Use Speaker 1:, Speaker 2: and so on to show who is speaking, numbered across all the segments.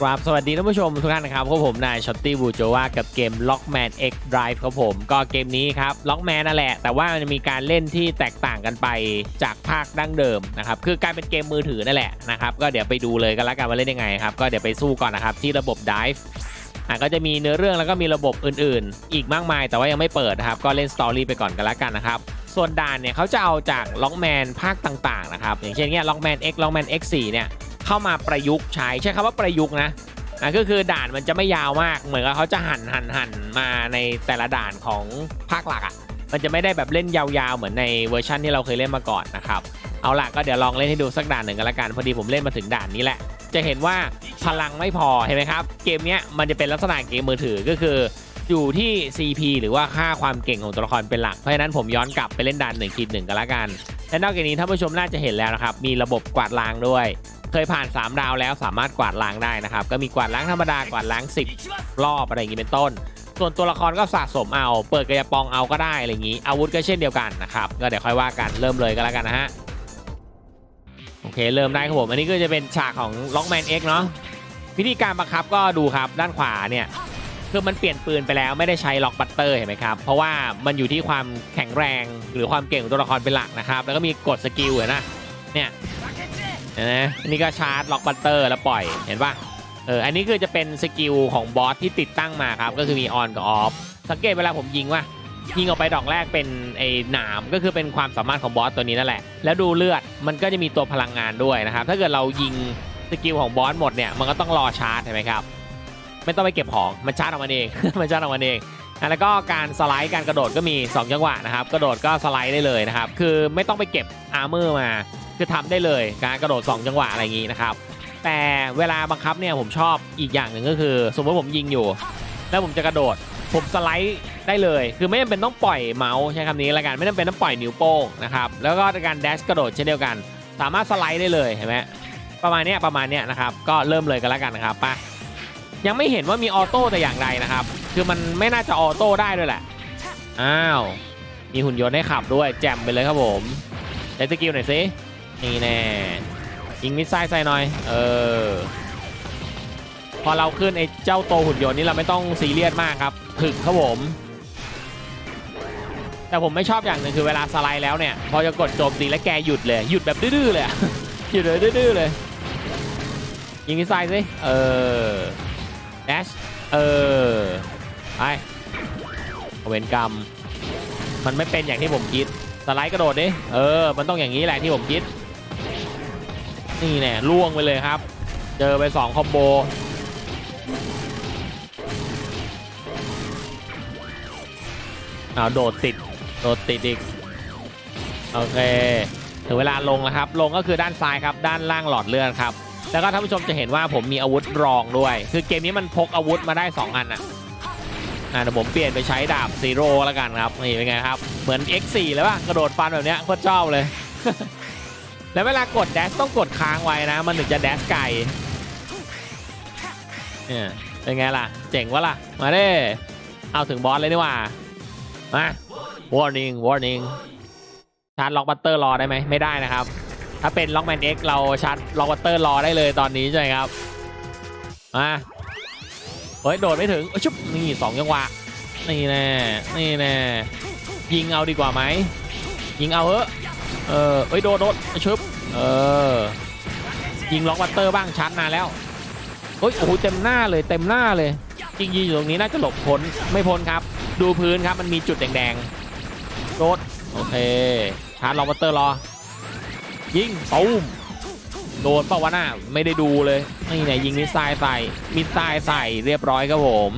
Speaker 1: ครับสวัสดีท่านผู้ชมทุกท่านนะครับพบผมนายช็อตตี้บูโจวากับเกม Lockman X Drive ครับผมก็เกมนี้ครับ Lockman นั่นแหละ แต่ว่ามันจะมีการเล่นที่แตกต่างกันไปจากภาคดั้งเดิมนะครับคือกลายเป็นเกมมือถือนั่นแหละนะครับก็เดี๋ยวไปดูเลยกันละกันว่าเล่นยังไงครับก็เดี๋ยวไปสู้ก่อนนะครับที่ระบบ Dive อะก็จะมีเนื้อเรื่องแล้วก็มีระบบอื่นๆ อีกมากมาย แต่ว่ายังไม่เปิดนะครับก็เล่นสตอรี่ไปก่อนกันละกันนะครับส่วนด่านเนี่ยเขาจะเอาจาก Lockman ภาคต่างๆนะครับอย่างเช่นเนี่ย Lockman X Lockman X4 เนี่ย เข้ามาประยุกต์ใช้ใช้คำว่าประยุกต์นะอะก็คือด่านมันจะไม่ยาวมาก เหมือนกับเขาจะหั่นหั่นหั่นมาในแต่ละด่านของภาคหลักอะมันจะไม่ได้แบบเล่นยาวๆ เหมือนในเวอร์ชันที่เราเคยเล่นมาก่อนนะครับเอาล่ะก็เดี๋ยวลองเล่นให้ดูสักด่านหนึ่งกันละกันพอดีผมเล่นมาถึงด่านนี้แหละ จะเห็นว่าพลังไม่พอเห็นไหมครับ เกมเนี้ยมันจะเป็นลักษณะเกมมือถือก็คืออยู่ที่ CP หรือว่าค่าความเก่งของตัวละครเป็นหลัก เพราะฉะนั้นผมย้อนกลับไปเล่นด่านหนึ่งขีดหนึ่งกันละกัน และนอกจากนี้ท่านผู้ชมน่าจะเห็นแล้วนะครับ มีระบบกวาดล้างด้วย เคยผ่าน 3 ดาวแล้วสามารถกวาดล้างได้นะครับ ก็มีกวาดล้างธรรมดากวาดล้าง 10 รอบอะไรอย่างนี้เป็นต้น ส่วนตัวละครก็สะสมเอา เปิดกระยาปองเอาก็ได้อะไรอย่างนี้ อาวุธก็เช่นเดียวกันนะครับก็เดี๋ยวค่อยว่ากันเริ่มเลยก็แล้วกันนะฮะโอเคเริ่มได้ครับผมอันนี้ก็จะเป็นฉากของ Lockman X เนาะวิธีการบังคับก็ดูครับด้านขวาเนี่ยคือมันเปลี่ยนปืนไปแล้วไม่ได้ใช้ล็อกบัตเตอร์เห็นไหมครับ เพราะว่ามันอยู่ที่ความแข็งแรงหรือความเก่งของตัวละครเป็นหลักนะครับ แล้วก็มีกดสกิลเห็นนะเนี่ย เห็นไหมอันนี้ก็ชาร์จล็อกบัตเตอร์แล้วปล่อยเห็นปะเอออันนี้คือจะเป็นสกิลของบอสที่ติดตั้งมาครับ ก็คือมีออนกับออฟสังเกตเวลาผมยิงว่ายิงออกไปดอกแรกเป็นไอ้หนามก็คือเป็นความสามารถของบอสตัวนี้นั่นแหละ แล้วดูเลือดมันก็จะมีตัวพลังงานด้วยนะครับ ถ้าเกิดเรายิงสกิลของบอสหมดเนี่ยมันก็ต้องรอชาร์จเห็นไหมครับ ไม่ต้องไปเก็บของมันชาร์จออกมาเองมันชาร์จออกมาเอง แล้วก็การสไลด์การกระโดดก็มี 2 จังหวะนะครับ กระโดดก็สไลด์ได้เลยนะครับ คือไม่ต้องไปเก็บอาร์เมอร์มา คือทำได้เลยการกระโดด 2 จังหวะอะไรอย่างนี้นะครับ แต่เวลาบังคับเนี่ยผมชอบอีกอย่างหนึ่งก็คือ สมมติผมยิงอยู่ แล้วผมจะกระโดด ผมสไลด์ได้เลย คือไม่จำเป็นต้องปล่อยเมาส์ใช้คำนี้ละกันไม่จำเป็นต้องปล่อยนิ้วโป้งนะครับแล้วก็การแดชกระโดดเช่นเดียวกัน สามารถสไลด์ได้เลยเห็นไหมประมาณนี้ประมาณนี้นะครับก็เริ่มเลยกันแล้วกันนะครับไป ยังไม่เห็นว่ามีออโต้แต่อย่างใดนะครับ คือมันไม่น่าจะออโต้ได้ด้วยแหละ อ้าว มีหุ่นยนต์ให้ขับด้วยแจ่มไปเลยครับผมใช้สกิลหน่อยสิ นี่แน่ยิงมิสไซล์ใส่หน่อย เออ พอเราขึ้นไอ้เจ้าโตหุ่นยนต์นี่เราไม่ต้องซีเรียสมากครับ ถึกครับผม แต่ผมไม่ชอบอย่างหนึ่งคือเวลาสไลด์แล้วเนี่ย พอจะกดโจมตีแล้วแกหยุดเลย หยุดแบบดื้อเลย หยุดเลยดื้อเลย ยิงมิสไซล์สิ เออ แดชเออไปเวนกรรม มันไม่เป็นอย่างที่ผมคิดสไลด์กระโดดดิเออ มันต้องอย่างนี้แหละที่ผมคิด นี่แน่ล่วงไปเลยครับ เจอไป2คอมโบเอาโดดติด โดดติดอีก โอเค ถึงเวลาลงแล้วครับ ลงก็คือด้านซ้ายครับ ด้านล่างหลอดเลือดครับ แล้วก็ท่านผู้ชมจะเห็นว่าผมมีอาวุธรองด้วย คือเกมนี้มันพกอาวุธมาได้ 2 อันอะอ่าเดี๋ยวผมเปลี่ยนไปใช้ดาบซีโร่แล้วกันครับนี่เป็นไงครับ เหมือน X4 เลยป่ะกระโดดฟันแบบเนี้ยโคตรชอบเลย แล้วเวลากดแดชต้องกดค้างไว้นะ มันถึงจะแดชไกลเนี่ยเป็นไงล่ะ เจ๋งวะล่ะ มาเด้เอาถึงบอสเลยนี่ว่ามา warning warning ชาร์จล็อกบัตเตอร์รอได้ไหมไม่ได้นะครับ ถ้าเป็นล็อกแมน X เราชาร์จล็อกบัตเตอร์รอได้เลยตอนนี้ใช่ไหมครับมาเฮ้ยโดดไม่ถึงเอ้ยชุบนี่สองจังหวะนี่แน่นี่แน่ยิงเอาดีกว่าไหมยิงเอาเถอะเออเอ้ยโดดโดดชุบเออยิงล็อกบัตเตอร์บ้างชาร์จนานแล้วเฮ้ยโอ้โหเต็มหน้าเลยเต็มหน้าเลยจริงๆอยู่ตรงนี้น่าจะหลบพ้นไม่พ้นครับ ดูพื้นครับมันมีจุดแดงๆโดดโอเคชาร์จล็อกบัตเตอร์รอ ยิงตูมโดนเปล่าวะน่าไม่ได้ดูเลยนี่ไหนยิงมิสไซล์ใส่มิสไซล์ใส่เรียบร้อยครับผม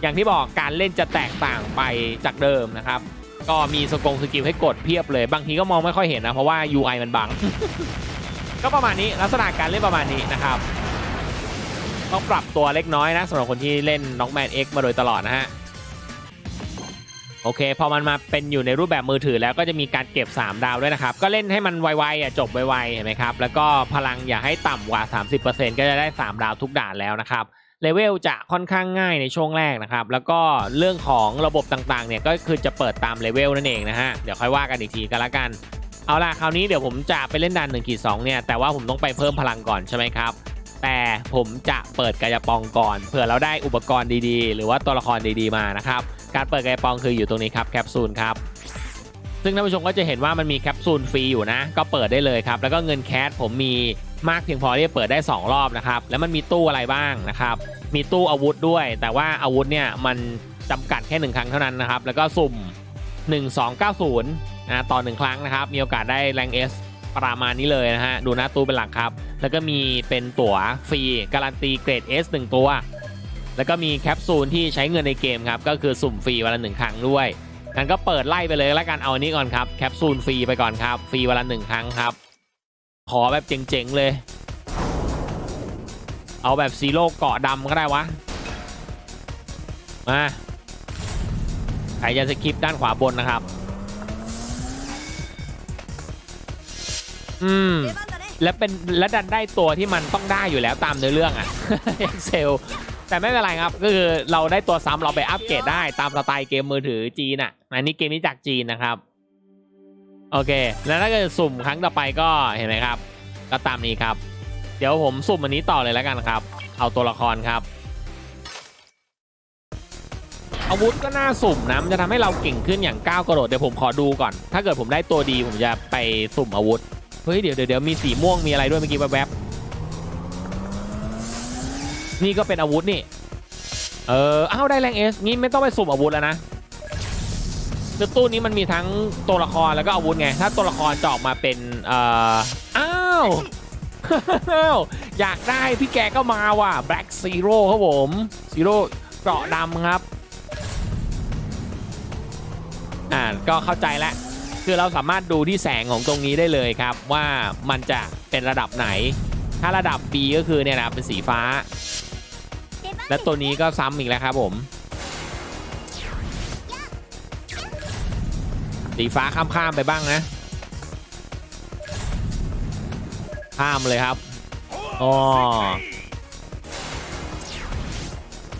Speaker 1: อย่างที่บอกการเล่นจะแตกต่างไปจากเดิมนะครับ ก็มีสกงสกิลให้กดเพียบเลย บางทีก็มองไม่ค่อยเห็นนะ เพราะว่า UI มันบัง ก็ประมาณนี้ลักษณะการเล่นประมาณนี้นะครับ ต้องปรับตัวเล็กน้อยนะสำหรับคนที่เล่นน็อกแมน X มาโดยตลอดนะฮะ โอเค พอมันมาเป็นอยู่ในรูปแบบมือถือแล้วก็จะมีการเก็บ 3 ดาวด้วยนะครับ ก็เล่นให้มันไวๆอะจบไวๆเห็นไหมครับ แล้วก็พลังอย่าให้ต่ำกว่า 30%ก็จะได้ 3 ดาวทุกด่านแล้วนะครับเลเวลจะค่อนข้างง่ายในช่วงแรกนะครับ แล้วก็เรื่องของระบบต่างๆเนี่ยก็คือจะเปิดตามเลเวลนั่นเองนะฮะเดี๋ยวค่อยว่ากันอีกทีกันละกันเอาล่ะคราวนี้เดี๋ยวผมจะไปเล่นด่าน1ขีด2เนี่ยแต่ว่าผมต้องไปเพิ่มพลังก่อนใช่ไหมครับแต่ผมจะเปิดกายปองก่อนเผื่อเราได้อุปกรณ์ดีๆ หรือว่าตัวละครดีๆมานะครับ การเปิดกปองคืออยู่ตรงนี้ครับแคปซูลครับซึ่งท่านผู้ชมก็จะเห็นว่ามันมีแคปซูลฟรีอยู่นะ ก็เปิดได้เลยครับ แล้วก็เงินแคสผมมีมากเพียงพอที่จะเปิดได้ 2 รอบนะครับ แล้วมันมีตู้อะไรบ้างนะครับ มีตู้อาวุธด้วย แต่ว่าอาวุธเนี่ยมันจำกัดแค่หนึ่งครั้งเท่านั้นนะครับ แล้วก็สุ่ม 1290นะต่อหนึ่งครั้งนะครับ มีโอกาสได้แรงเอสประมาณนี้เลยนะฮะ ดูหน้าตู้เป็นหลักครับ แล้วก็มีเป็นตั๋วฟรีการันตีเกรด S 1 ตัว แล้วก็มีแคปซูลที่ใช้เงินในเกมครับ ก็คือสุ่มฟรีวันละหนึ่งครั้งด้วยงั้นก็เปิดไล่ไปเลยแล้วกันเอานี้ก่อนครับแคปซูลฟรีไปก่อนครับฟรีวันละหนึ่งครั้งครับ ขอแบบเจ๋งๆเลย เอาแบบซีโร่เกาะดำก็ได้วะมาใครจะสกิปด้านขวาบนนะครับ อืมและเป็นและดันได้ตัวที่มันต้องได้อยู่แล้วตามเนื้อเรื่องอะ่ะเซล แต่ไม่เป็นไรครับก็คือเราได้ตัวซ้ำเราไปอัปเกรดได้ตามสไตล์เกมมือถือจีนอะอันนี้เกมนี้จากจีนนะครับโอเค แล้วถ้าเกิดสุ่มครั้งต่อไปก็เห็นไหมครับ ก็ตามนี้ครับ เดี๋ยวผมสุ่มอันนี้ต่อเลยแล้วกันครับ เอาตัวละครครับ อาวุธก็น่าสุ่มนะมันจะทำให้เราเก่งขึ้นอย่างก้าวกระโดดเดี๋ยวผมขอดูก่อน ถ้าเกิดผมได้ตัวดีผมจะไปสุ่มอาวุธเฮ้ยเดี๋ยวเดี๋ยวเดี๋ยวมีสีม่วงมีอะไรด้วยเมื่อกี้แวบๆ นี่ก็เป็นอาวุธนี่ เอออ้าวได้แรงเอสงี้ไม่ต้องไปสุ่มอาวุธแล้วนะคือตู้นี้มันมีทั้งตัวละครแล้วก็อาวุธไง ถ้าตัวละครจะออกมาเป็นเอ่ออ้าวอยากได้พี่แกก็มาว่ะ Black Zero ครับผม Zero เกราะดำครับ อ่าก็เข้าใจแล้ว คือเราสามารถดูที่แสงของตรงนี้ได้เลยครับ ว่ามันจะเป็นระดับไหน ถ้าระดับ B ก็คือเนี่ยนะครับเป็นสีฟ้า
Speaker 2: 出番
Speaker 1: และตัวนี้ก็ซ้ำอีกแล้วครับผมสีฟ้าข้ามๆไปบ้างนะ ข้ามเลยครับอ๋อ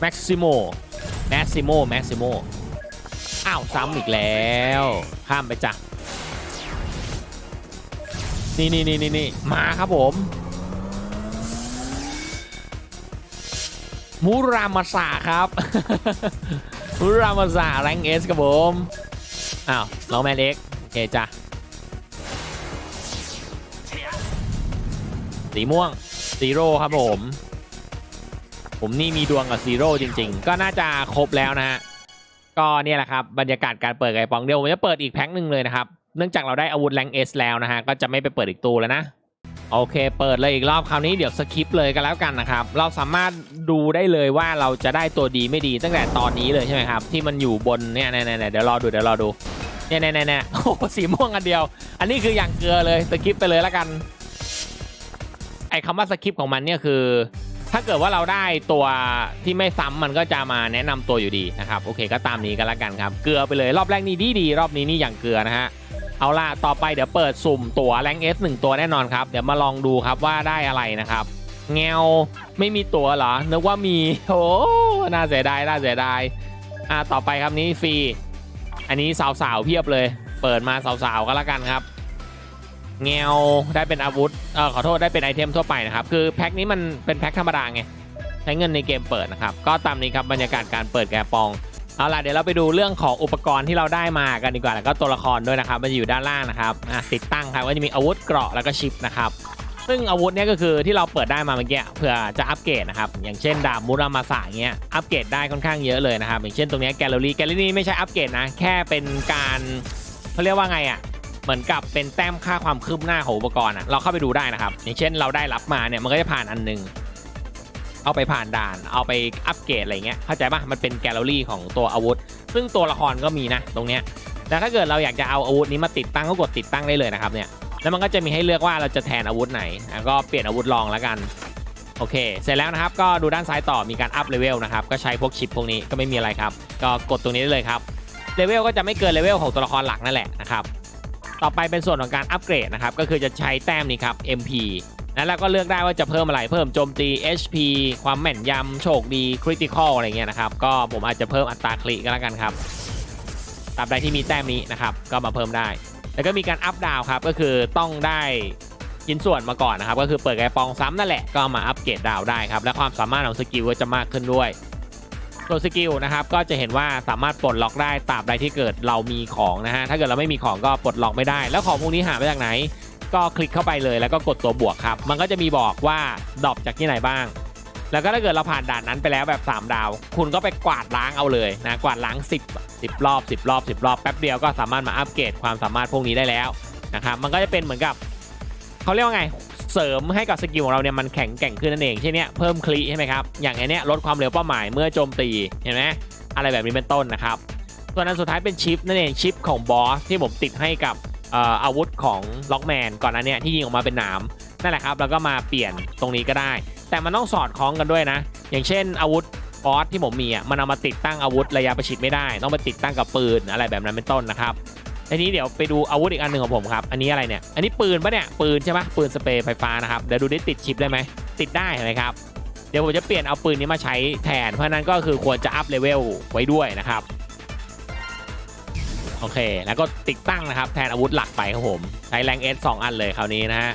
Speaker 1: แม็กซิโมแม็กซิโมแม็กซิโมอ้าว ซ้ำอีกแล้ว ข้ามไปจ้ะนี่นี่นี่นี่นี่มาครับผม มูรามาสาครับ มูรามาสาแรงเอสครับผม อ้าวน้องแมนเอ็กโอเคจ้ะสีม่วงซีโร่ครับผม ผมนี่มีดวงกับซีโร่จริง ๆ ก็น่าจะครบแล้วนะฮะ ก็เนี่ยแหละครับบรรยากาศการเปิดไก่ปองเดียวผมจะเปิดอีกแพ็คหนึ่งเลยนะครับ เนื่องจากเราได้อาวุธแรงเอสแล้วนะฮะ ก็จะไม่ไปเปิดอีกตู้แล้วนะ โอเค เปิดเลยอีกรอบคราวนี้เดี๋ยวสคิปเลยกันแล้วกันนะครับ เราสามารถดูได้เลยว่าเราจะได้ตัวดีไม่ดีตั้งแต่ตอนนี้เลยใช่ไหมครับ ที่มันอยู่บนเนี่ยเนี่ยเนี่ยเดี๋ยวรอดูเดี๋ยวรอดูเนี่ยเนี่ยเนี่ยโอ้สีม่วงอันเดียว อันนี้คืออย่างเกลือเลยสคิปไปเลยแล้วกัน ไอ้คำว่าสคิปของมันเนี่ยคือ ถ้าเกิดว่าเราได้ตัวที่ไม่ซ้ำมันก็จะมาแนะนำตัวอยู่ดีนะครับโอเคก็ตามนี้กันแล้วกันครับเกลือไปเลยรอบแรกนี่ดีดีรอบนี้นี่อย่างเกลือนะฮะ เอาล่ะ ต่อไปเดี๋ยวเปิดสุ่มตัวแรงเอสหนึ่งตัวแน่นอนครับ เดี๋ยวมาลองดูครับว่าได้อะไรนะครับแงวไม่มีตัวเหรอ นึกว่ามี โอ้ น่าเสียดาย น่าเสียดาย อ่า ต่อไปครับนี้ฟรี อันนี้สาวๆเพียบเลย เปิดมาสาวๆก็แล้วกันครับเงวได้เป็นอาวุธ เออขอโทษได้เป็นไอเทมทั่วไปนะครับ คือแพ็คนี้มันเป็นแพ็คธรรมดาไง ใช้เงินในเกมเปิดนะครับ ก็ตามนี้ครับบรรยากาศการเปิดแกปอง เอาล่ะเดี๋ยวเราไปดูเรื่องของอุปกรณ์ที่เราได้มากันดีกว่าแล้วก็ตัวละครด้วยนะครับมันจะอยู่ด้านล่างนะครับอะติดตั้งครับก็จะมีอาวุธเกราะแล้วก็ชิปนะครับซึ่งอาวุธเนี้ยก็คือที่เราเปิดได้มาเมื่อกี้เพื่อจะอัปเกรดนะครับอย่างเช่นดาบมุรามาสะเงี้ยอัปเกรดได้ค่อนข้างเยอะเลยนะครับอย่างเช่นตรงนี้แกลเลอรี่แกลเลอรี่ไม่ใช่อัปเกรดนะแค่เป็นการเขาเรียกว่าไงอะเหมือนกับเป็นแต้มค่าความคืบหน้าของอุปกรณ์อะเราเข้าไปดูได้นะครับอย่างเช่นเราได้รับมาเนี่ยมันก็จะผ่านอันหนึง เอาไปผ่านด่าน เอาไปอัปเกรดอะไรเงี้ยเข้าใจปะมันเป็นแกลเลอรี่ของตัวอาวุธ ซึ่งตัวละครก็มีนะตรงเนี้ยแต่ถ้าเกิดเราอยากจะเอาอาวุธนี้มาติดตั้งก็กดติดตั้งได้เลยนะครับเนี่ยแล้วมันก็จะมีให้เลือกว่าเราจะแทนอาวุธไหนอะก็เปลี่ยนอาวุธลองแล้วกันโอเค เสร็จแล้วนะครับ ก็ดูด้านซ้ายต่อมีการอัพเลเวลนะครับ ก็ใช้พวกชิปพวกนี้ก็ไม่มีอะไรครับ ก็กดตรงนี้ได้เลยครับ เลเวลก็จะไม่เกินเลเวลของตัวละครหลักนั่นแหละนะครับ ต่อไปเป็นส่วนของการอัปเกรดนะครับ ก็คือจะใช้แต้มนี้ครับ MP แล้วก็เลือกได้ว่าจะเพิ่มอะไรเพิ่มโจมตี HP ความแม่นยำโชคดีคริติคอลอะไรเงี้ยนะครับก็ผมอาจจะเพิ่มอัตราคลิก็แล้วกันครับตาบใดที่มีแต้มนี้นะครับก็มาเพิ่มได้ แล้วก็มีการอัพดาวครับก็คือต้องได้ชิ้นส่วนมาก่อนนะครับก็คือเปิดไกปองซ้ำนั่นแหละก็มาอัปเกรดดาวได้ครับและความสามารถของสกิลก็จะมากขึ้นด้วยตัวสกิลนะครับก็จะเห็นว่าสามารถปลดล็อกได้ตราบใดที่เกิดเรามีของนะฮะถ้าเกิดเราไม่มีของก็ปลดล็อกไม่ได้ แล้วของพวกนี้หามาจากไหน ก็คลิกเข้าไปเลยแล้วก็กดตัวบวกครับ มันก็จะมีบอกว่าดรอปจากที่ไหนบ้าง แล้วก็ถ้าเกิดเราผ่านด่านนั้นไปแล้วแบบ 3 ดาว คุณก็ไปกวาดล้างเอาเลยนะกวาดล้าง 10 10 รอบ 10 รอบ 10 รอบแป๊บเดียวก็สามารถมาอัปเกรดความสามารถพวกนี้ได้แล้วนะครับมันก็จะเป็นเหมือนกับเขาเรียกว่าไงเสริมให้กับสกิลของเราเนี่ยมันแข็งแกร่งขึ้นนั่นเองเช่นเนี้ยเพิ่มคลีใช่ไหมครับอย่างไอเนี้ยลดความเร็วเป้าหมายเมื่อโจมตีเห็นไหมอะไรแบบนี้เป็นต้นนะครับส่วนอันสุดท้ายเป็นชิปนั่นเองชิปของบอสที่ผมติดให้กับ อาวุธของล็อกแมนก่อนหน้าเนี้ยที่ยิงออกมาเป็นหนามนั่นแหละครับแล้วก็มาเปลี่ยนตรงนี้ก็ได้ แต่มันต้องสอดคล้องกันด้วยนะ อย่างเช่นอาวุธบอสที่ผมมีอะมันเอามาติดตั้งอาวุธระยะประชิดไม่ได้ ต้องไปติดตั้งกับปืนอะไรแบบนั้นเป็นต้นนะครับทีนี้เดี๋ยวไปดูอาวุธอีกอันหนึ่งของผมครับ อันนี้อะไรเนี่ย อันนี้ปืนปะเนี่ย ปืนใช่ปะปืนสเปรย์ไฟฟ้านะครับ เดี๋ยวดูได้ติดชิปได้ไหม ติดได้เห็นไหมครับ เดี๋ยวผมจะเปลี่ยนเอาปืนนี้มาใช้แทน เพราะฉะนั้นก็คือควรจะอัพเลเวลไว้ด้วยนะครับ โอเค แล้วก็ติดตั้งนะครับ แทนอาวุธหลักไปครับผม ใช้แรงเอสสองอันเลยคราวนี้นะฮะ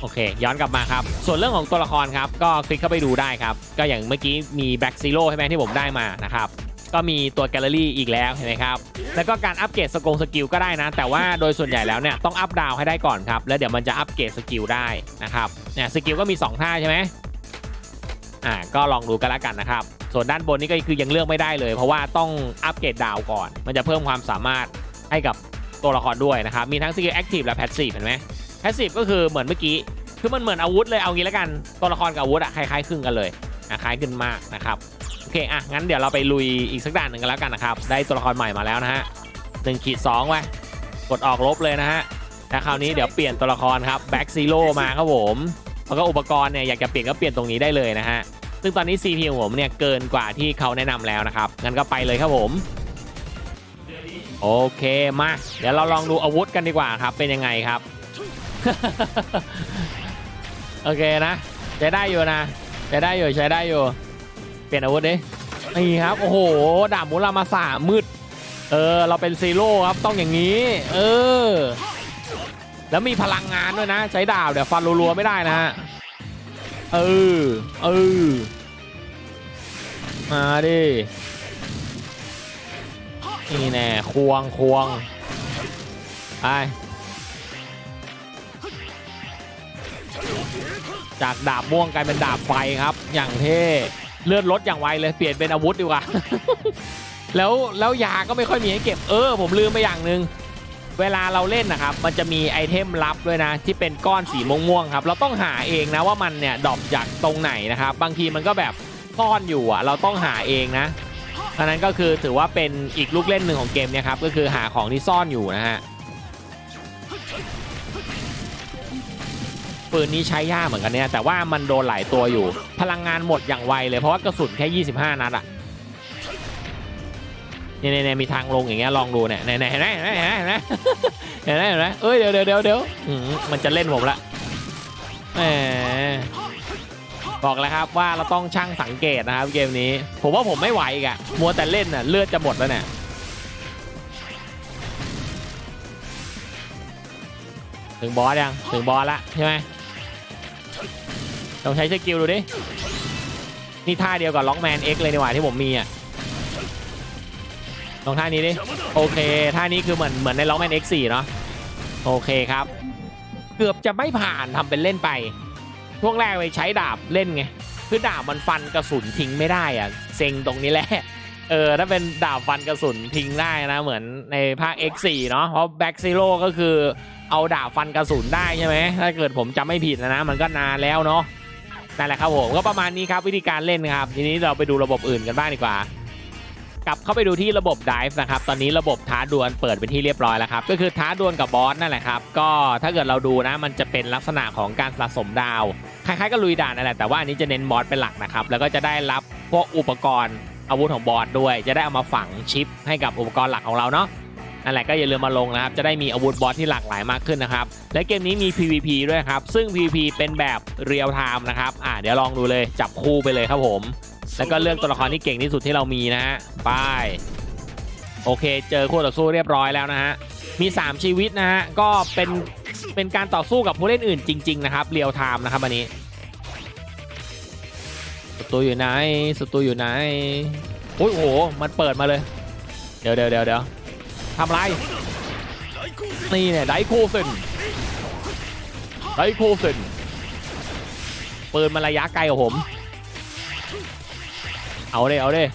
Speaker 1: โอเค ย้อนกลับมาครับ ส่วนเรื่องของตัวละครครับ ก็คลิกเข้าไปดูได้ครับ ก็อย่างเมื่อกี้มีแบ็กซีโร่ใช่ไหมที่ผมได้มานะครับ ก็มีตัวแกลเลอรี่อีกแล้วเห็นไหมครับ แล้วก็การอัปเกรดสกงสกิลก็ได้นะ แต่ว่าโดยส่วนใหญ่แล้วเนี่ยต้องอัพดาวให้ได้ก่อนครับ แล้วเดี๋ยวมันจะอัปเกรดสกิลได้นะครับ เนี่ยสกิลก็มี 2 ท่าใช่ไหม อ่าก็ลองดูกันล้วกันนะครับ ส่วนด้านบนนี่ก็คือยังเลือกไม่ได้เลย เพราะว่าต้องอัปเกรดดาวก่อน มันจะเพิ่มความสามารถให้กับตัวละครด้วยนะครับ มีทั้งสกิลแอคทีฟและแพสซีฟเห็นไหมแพสซีฟก็คือเหมือนเมื่อกี้ คือมันเหมือนอาวุธเลยเอางี้ล้วกัน ตัวละครกับอาวุธอะคล้ายๆคลึงกันเลยอะคล้ายขึ้นมากนะครับ โอเคอะงั้นเดี๋ยวเราไปลุยอีกสักด่านหนึ่งกันแล้วกันนะครับ ได้ตัวละครใหม่มาแล้วนะฮะหนึ่งขีดสองไว้กดออกลบเลยนะฮะแต่คราวนี้เดี๋ยวเปลี่ยนตัวละครครับแบ็กซีโร่มาครับผม แล้วก็อุปกรณ์เนี่ยอยากจะเปลี่ยนก็เปลี่ยนตรงนี้ได้เลยนะฮะ ซึ่งตอนนี้ CP ของผมเนี่ยเกินกว่าที่เขาแนะนำแล้วนะครับ งั้นก็ไปเลยครับผม โอเคมา เดี๋ยวเราลองดูอาวุธกันดีกว่าครับ เป็นยังไงครับ โอเคนะใช้ได้อยู่นะใช้ได้อยู่ใช้ได้อยู่ เปลี่ยนอาวุธดินี่ครับ โอ้โห ดาบมุรามาสามืด เออ เราเป็นซีโร่ครับ ต้องอย่างนี้ เออ แล้วมีพลังงานด้วยนะ ใช้ดาบเดี๋ยวฟันรัวๆไม่ได้นะฮะเออเออมาดินี่แน่ควงควงไปจากดาบม่วงกลายเป็นดาบไฟครับ อย่างเท่เลือดลดอย่างไวเลยเปลี่ยนเป็นอาวุธดีกว่า แล้วแล้วยาก็ไม่ค่อยมีให้เก็บเออ ผมลืมไปอย่างหนึ่ง เวลาเราเล่นนะครับ มันจะมีไอเทมลับด้วยนะ ที่เป็นก้อนสีม่วงๆครับ เราต้องหาเองนะว่ามันเนี่ยดรอปจากตรงไหนนะครับ บางทีมันก็แบบซ่อนอยู่อะ เราต้องหาเองนะอันนั้นก็คือถือว่าเป็นอีกลูกเล่นหนึ่งของเกมเนี่ยครับ ก็คือหาของที่ซ่อนอยู่นะฮะปืนนี้ใช้ยากเหมือนกันเนี่ยแต่ว่ามันโดนหลายตัวอยู่ พลังงานหมดอย่างไวเลยเพราะว่ากระสุนแค่ 25 นัดอะ เนี่ยเนี่ยมีทางลงอย่างเงี้ยลองดูเนี่ยเนี่ยเนี่ยเห็นไหมเห็นไหมเห็นไหมเห็นไหมเห็นไหมเอ้ยเดี๋ยวเดี๋ยวเดี๋ยวเดี๋ยวมันจะเล่นผมละแหมบอกแล้วครับว่าเราต้องช่างสังเกตนะครับเกมนี้ ผมว่าผมไม่ไหวอีกอะมัวแต่เล่นน่ะเลือดจะหมดแล้วเนี่ยถึงบอสยังถึงบอสละใช่ไหมลองใช้สกิลดูดินี่ท่าเดียวกับล็อกแมน X เลยนี่หว่าที่ผมมีอะ ลองท่านี้ดิ โอเค ท่านี้คือเหมือนเหมือนในล็อกแมน X4 เนาะโอเคครับ เกือบจะไม่ผ่านทำเป็นเล่นไป ช่วงแรกไปใช้ดาบเล่นไง คือดาบมันฟันกระสุนทิ้งไม่ได้อะเซ็งตรงนี้แหละ เออ ถ้าเป็นดาบฟันกระสุนทิ้งได้นะ เหมือนในภาค X4 เนาะเพราะ Back Zero ก็คือเอาดาบฟันกระสุนได้ใช่ไหม ถ้าเกิดผมจำไม่ผิดนะนะ มันก็นานแล้วเนาะนั่นแหละครับผมก็ประมาณนี้ครับวิธีการเล่นครับ ทีนี้เราไปดูระบบอื่นกันบ้างดีกว่า กลับเข้าไปดูที่ระบบ Dive นะครับตอนนี้ระบบท้าดวลเปิดเป็นที่เรียบร้อยแล้วครับก็คือท้าดวลกับบอสนั่นแหละครับก็ถ้าเกิดเราดูนะมันจะเป็นลักษณะของการสะสมดาวคล้ายๆกับลุยด่านนั่นแหละแต่ว่าอันนี้จะเน้นบอสเป็นหลักนะครับแล้วก็จะได้รับพวกอุปกรณ์อาวุธของบอสด้วย จะได้เอามาฝังชิปให้กับอุปกรณ์หลักของเราเนาะนั่นแหละก็อย่าลืมมาลงนะครับ จะได้มีอาวุธบอสที่หลากหลายมากขึ้นนะครับ และเกมนี้มี PVP ด้วยครับ ซึ่ง PVP เป็นแบบเรียลไทม์นะครับ อ่าเดี๋ยวลองดูเลยจับคู่ไปเลยครับผม แล้วก็เลือกตัวละครที่เก่งที่สุดที่เรามีนะฮะไปโอเค เจอคู่ต่อสู้เรียบร้อยแล้วนะฮะมี 3 ชีวิตนะฮะก็เป็นเป็นการต่อสู้กับผู้เล่นอื่นจริง ๆ นะครับเรียลไทม์นะครับอันนี้ศัตรูอยู่ไหนศัตรูอยู่ไหนโอ้ยโอ้โหมันเปิดมาเลย เดี๋ยวเดี๋ยวเดี๋ยวเดี๋ยวทำไรนี่เนี่ยไดโคเซนไดโคเซนปืนมันระยะไกลกว่าผม เอาเลยเอาเลย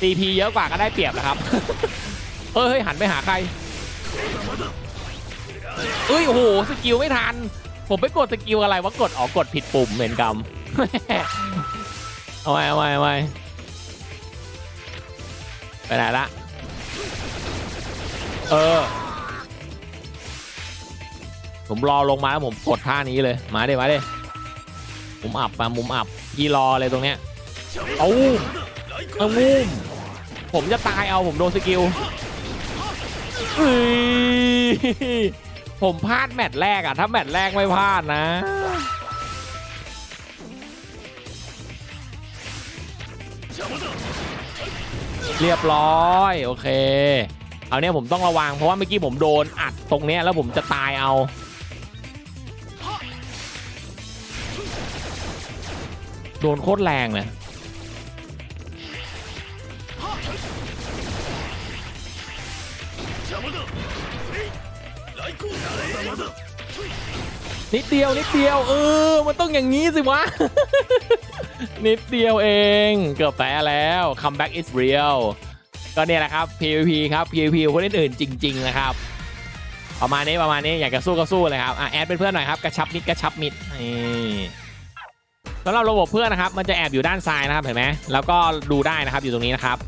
Speaker 1: CP เยอะกว่าก็ได้เปรียบนะครับ เฮ้ยหันไปหาใคร เอ้ยโอ้โหสกิลไม่ทัน ผมไปกดสกิลอะไรวะกดอ๋อกดผิดปุ่มเหม็นกรรมเอาไว้เอาไว้เอาไว้ไปไหนละ เออ ผมรอลงมาแล้วผมกดท่านี้เลย มาเดี๋มาเดี๋มุมอับมามุมอับ พี่รอเลยตรงเนี้ยเอาเอางุมผมจะตายเอาผมโดนสกิลเฮ้ยผมพลาดแมตช์แรกอะถ้าแมตช์แรกไม่พลาดนะ เรียบร้อยโอเค เอาเนี่ยผมต้องระวังเพราะว่าเมื่อกี้ผมโดนอัดตรงเนี้ยแล้วผมจะตายเอา โดนโคตรแรงเลยนิดเดียวนิดเดียวเออมันต้องอย่างนี้สิวะ นิดเดียวเองเกือบแพ้แล้ว comeback is real ก็เนี่ยแหละครับ PVP ครับ PVP คนอื่นๆจริง ๆ นะครับ ประมาณนี้ประมาณนี้อยากจะสู้ก็สู้เลยครับอะแอดเป็นเพื่อนหน่อยครับ กระชับมิดกระชับมิดนี่ สำหรับระบบเพื่อนนะครับ มันจะแอบอยู่ด้านซ้ายนะครับเห็นไหมแล้วก็ดูได้นะครับอยู่ตรงนี้นะครับ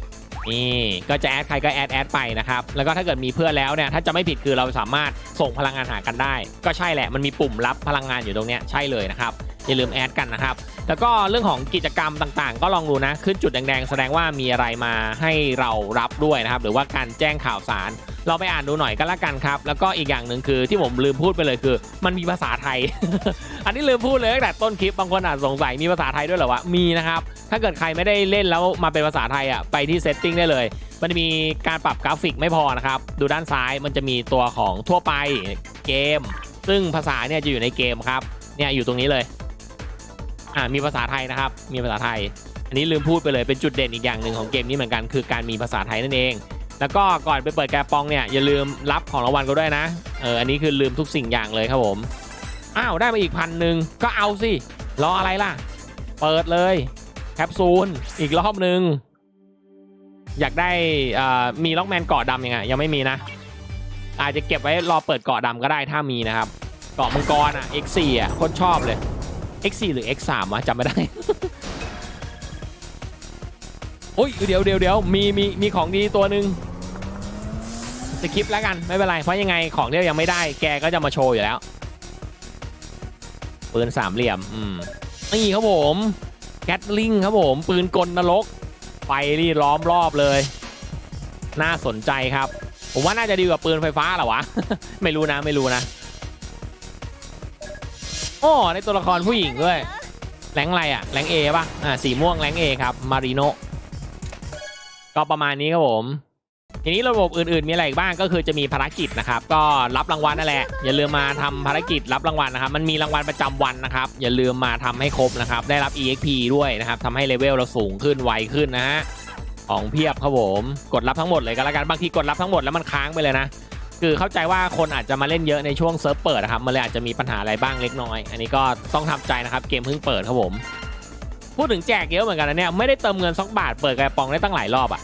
Speaker 1: นี่ก็จะแอดใครก็แอดแอดไปนะครับแล้วก็ถ้าเกิดมีเพื่อนแล้วเนี่ยถ้าจะไม่ผิดคือเราสามารถส่งพลังงานหากันได้ ก็ใช่แหละมันมีปุ่มรับพลังงานอยู่ตรงเนี้ยใช่เลยนะครับอย่าลืมแอดกันนะครับแล้วก็เรื่องของกิจกรรมต่างๆ ก็ลองดูนะขึ้นจุดแดงๆ แสดงว่ามีอะไรมาให้เรารับด้วยนะครับหรือว่าการแจ้งข่าวสาร เราไปอ่านดูหน่อยก็แล้วกันครับ แล้วก็อีกอย่างหนึ่งคือที่ผมลืมพูดไปเลยคือ มันมีภาษาไทย อันนี้ลืมพูดเลยตั้งแต่ต้นคลิปบางคนอาจสงสัยมีภาษาไทยด้วยเหรอวะมีนะครับถ้าเกิดใครไม่ได้เล่นแล้วมาเป็นภาษาไทยอะไปที่เซตติ้งได้เลย มันมีการปรับกราฟิกไม่พอนะครับดูด้านซ้ายมันจะมีตัวของทั่วไปเกม ซึ่งภาษาเนี่ยจะอยู่ในเกมครับเนี่ยอยู่ตรงนี้เลยอ่ามีภาษาไทยนะครับ มีภาษาไทย อันนี้ลืมพูดไปเลยเป็นจุดเด่นอีกอย่างหนึ่งของเกมนี้เหมือนกันคือการมีภาษาไทยนั่นเอง แล้วก็ก่อนไปเปิดแกปองเนี่ยอย่าลืมรับของรางวัลก็ด้วยนะ เอออันนี้คือลืมทุกสิ่งอย่างเลยครับผม อ้าวได้มาอีกพันหนึ่งก็เอาสิ รออะไรล่ะ เปิดเลยแคปซูลอีกรอบหนึ่งอยากได้อ่ามีล็อกแมนเกาะดำยังไงยังไม่มีนะ อาจจะเก็บไว้รอเปิดเกาะดำก็ได้ถ้ามีนะครับ เกาะมังกรอะ X4 อะโคตรชอบเลย X4 หรือ X3 วะจำไม่ได้โอ้ยเดี๋ยวเดี๋ยวเดี๋ยวมีมีมีของดีตัวหนึ่ง สคริปต์แล้วกันไม่เป็นไรเพราะยังไงของที่เรายังไม่ได้แกก็จะมาโชว์อยู่แล้วปืนสามเหลี่ยมอืมนี่ครับผมแกตลิงครับผมปืนกลนรกไฟนี่ล้อมรอบเลย น่าสนใจครับ ผมว่าน่าจะดีกว่าปืนไฟฟ้าหรอวะ ไม่รู้นะไม่รู้นะโอ้ในตัวละครผู้หญิงด้วยแรงอะไรอะแรงเอป่ะอ่าสีม่วงแรงเอครับมาริโนก็ประมาณนี้ครับผม ทีนี้ระบบอื่นๆมีอะไรอีกบ้างก็คือจะมีภารกิจนะครับก็รับรางวัลนั่นแหละอย่าลืมมาทำภารกิจรับรางวัลนะครับมันมีรางวัลประจำวันนะครับอย่าลืมมาทำให้ครบนะครับได้รับ EXP ด้วยนะครับทำให้เลเวลเราสูงขึ้นไวขึ้นนะฮะของเพียบครับผมกดรับทั้งหมดเลยก็แล้วกันบางทีกดรับทั้งหมดแล้วมันค้างไปเลยนะคือเข้าใจว่าคนอาจจะมาเล่นเยอะในช่วงเซิร์ฟเปิดนะครับมันเลยอาจจะมีปัญหาอะไรบ้างเล็กน้อย อันนี้ก็ต้องทำใจนะครับเกมเพิ่งเปิดครับผมพูดถึงแจกเยอะเหมือนกันนะเนี่ยไม่ได้เติมเงินสักบาทเปิดกระป๋องได้ตั้งหลายรอบอะ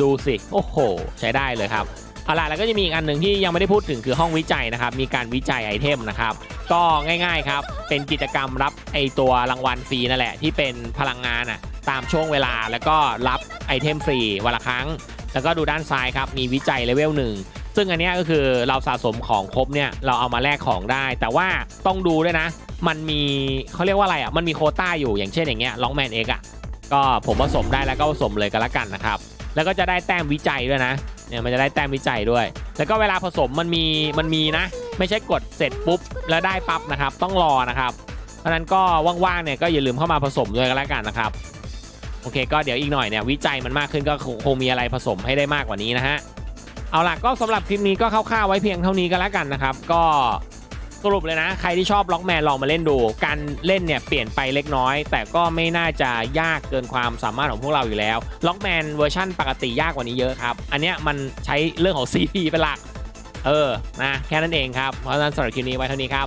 Speaker 1: ดูสิ โอ้โห ใช้ได้เลยครับเอาล่ะแล้วก็จะมีอีกอันหนึ่งที่ยังไม่ได้พูดถึงคือห้องวิจัยนะครับ มีการวิจัยไอเทมนะครับ ก็ง่ายๆครับ เป็นกิจกรรมรับไอตัวรางวัลฟรีนั่นแหละ ที่เป็นพลังงานอะตามช่วงเวลาแล้วก็รับไอเทมฟรีวันละครั้ง แล้วก็ดูด้านซ้ายครับมีวิจัยเลเวลหนึ่งซึ่งอันนี้ก็คือเราสะสมของครบเนี่ยเราเอามาแลกของได้ แต่ว่าต้องดูด้วยนะ มันมีเขาเรียกว่าอะไรอะมันมีโคต้าอยู่อย่างเช่นอย่างเงี้ยล็อกแมนเอ็กอะก็ผมผสมได้แล้วก็ผสมเลยก็แล้วกันนะครับ แล้วก็จะได้แต้มวิจัยด้วยนะเนี่ยมันจะได้แต้มวิจัยด้วย แล้วก็เวลาผสมมันมีมันมีนะ ไม่ใช่กดเสร็จปุ๊บแล้วได้ปั๊บนะครับ ต้องรอนะครับ เพราะฉะนั้นก็ว่างๆเนี่ยก็อย่าลืมเข้ามาผสมด้วยก็แล้วกันนะครับโอเค ก็เดี๋ยวอีกหน่อยเนี่ยวิจัยมันมากขึ้นก็คงมีอะไรผสมให้ได้มากกว่านี้นะฮะเอาล่ะก็สำหรับคลิปนี้ก็คร่าวๆไว้เพียงเท่านี้ก็แล้วกันนะครับ ก็ สรุปเลยนะ ใครที่ชอบล็อกแมนลองมาเล่นดู การเล่นเนี่ยเปลี่ยนไปเล็กน้อย แต่ก็ไม่น่าจะยากเกินความสามารถของพวกเราอยู่แล้วล็อกแมนเวอร์ชั่นปกติยากกว่านี้เยอะครับ อันเนี้ยมันใช้เรื่องของ CP เป็นหลัก เออ นะ แค่นั้นเองครับ เพราะฉะนั้นสำหรับคลิปนี้ไว้เท่านี้ครับ